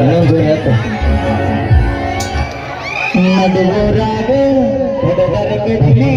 ಇನ್ನೊಂದು ಜೋಡಿ ಹಾಕು ನಡುವರಾಗ ಹುಡುಗರ ಕಡಿಮೆ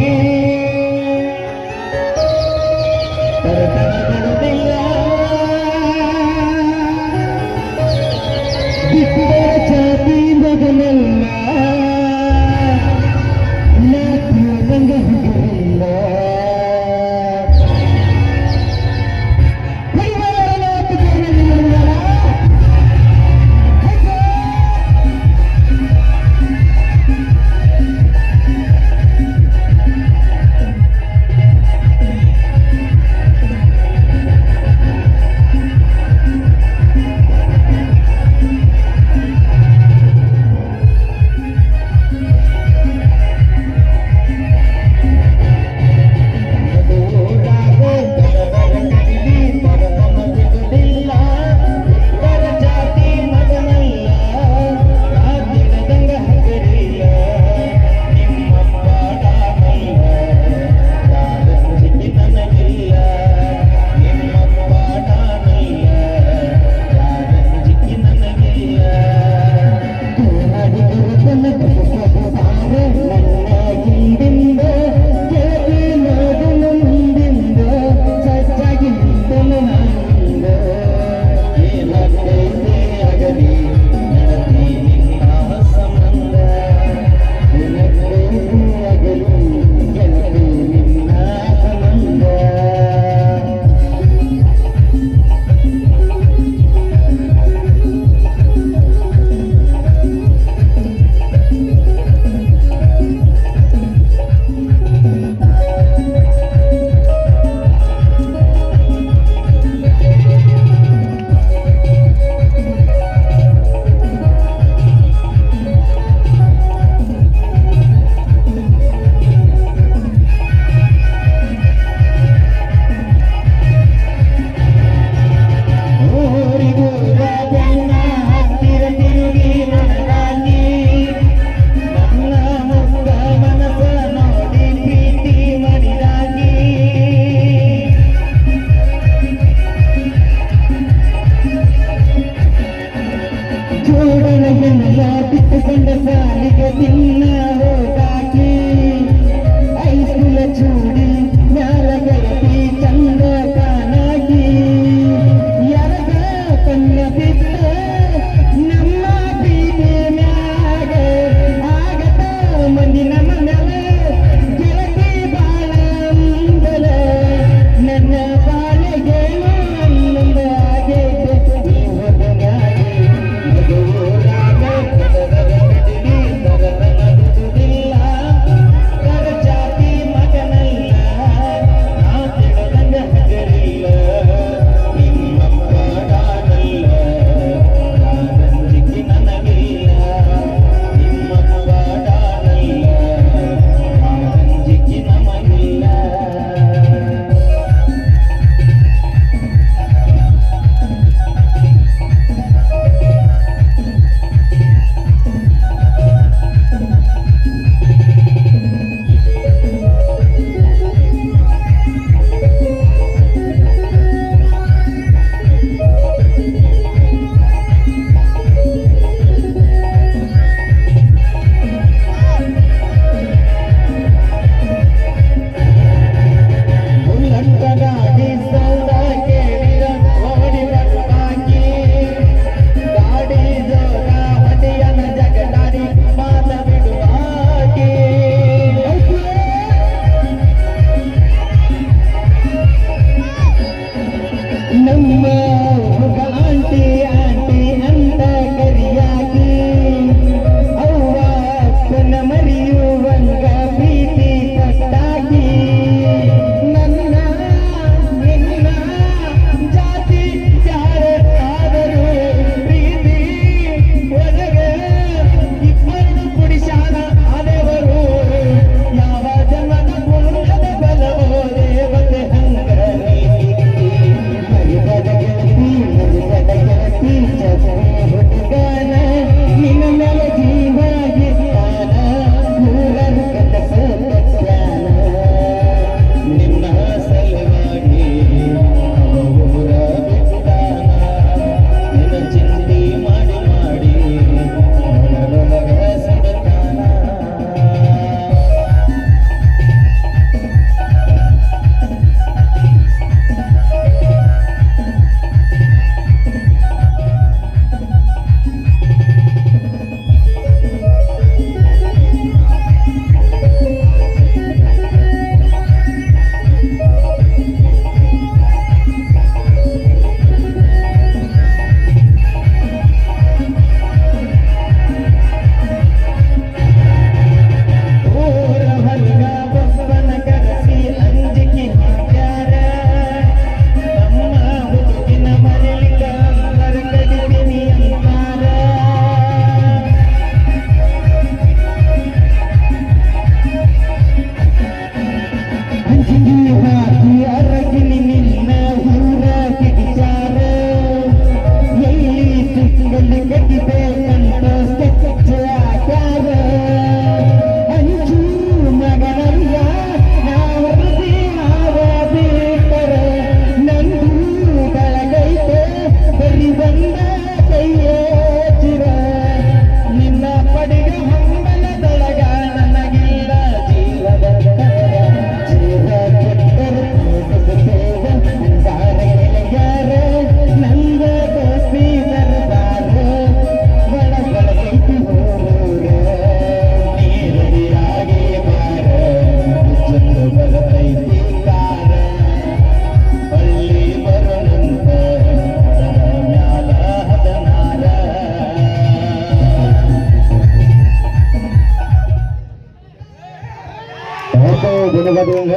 não.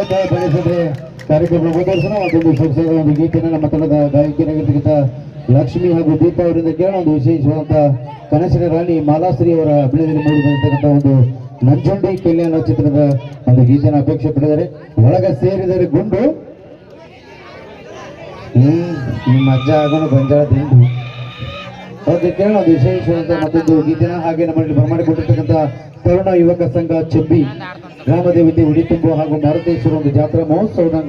ಹೇಳ್ತಾ ಗಣೇಶನ್ರೆ ಕಾರ್ಯಕ್ರಮ ಮುಂದುವರಿಸೋಣ ಮತ್ತೊಂದು ಸೊಗಸಾದ ಒಂದು ಗೀತೆನ ನಮ್ಮ ತಂಡದ ಗಾಯಕಿಯರಾಗಿರ್ತಕ್ಕಂಥ ಲಕ್ಷ್ಮಿ ಹಾಗೂ ದೀಪ ಅವರಿಂದ ಕೇಳೋಣ. ಒಂದು ವಿಶೇಷವಾದಂಥ ಕನಸಿನ ರಾಣಿ ಮಾಲಾಶ್ರೀ ಅವರ ಅಭಿನಯದಲ್ಲಿ ಮೂಡಿ ಒಂದು ನಂಜುಂಡಿ ಕಲ್ಯಾಣ ಚಿತ್ರದ ಒಂದು ಗೀತೆನ ಅಪೇಕ್ಷೆ ಪಡೆದರೆ ಒಳಗ ಸೇರಿದರೆ ಗುಂಡು. ಹ್ಮ್, ನಿಮ್ಮ ಅಜ್ಜ ಆಗೋಣ ಗಂಜಾಳ ದಿಂಡು ಓಕೆ ಕೇಳೋಣ ವಿಶೇಷವಾದ ಮತ್ತೊಂದು ಗೀತೆನ ಹಾಗೆ ನಮ್ಮಲ್ಲಿ ಬರಮಾಡಿಕೊಂಡಿರ್ತಕ್ಕಂಥ ತರುಣ ಯುವಕ ಸಂಘ ಚೆಬ್ಬಿ ಗ್ರಾಮ ದೇವತೆ ಉಡಿ ಹಾಗೂ ಮಾರುತೇಶ್ವರ ಒಂದು ಜಾತ್ರಾ ಮಹೋತ್ಸವದ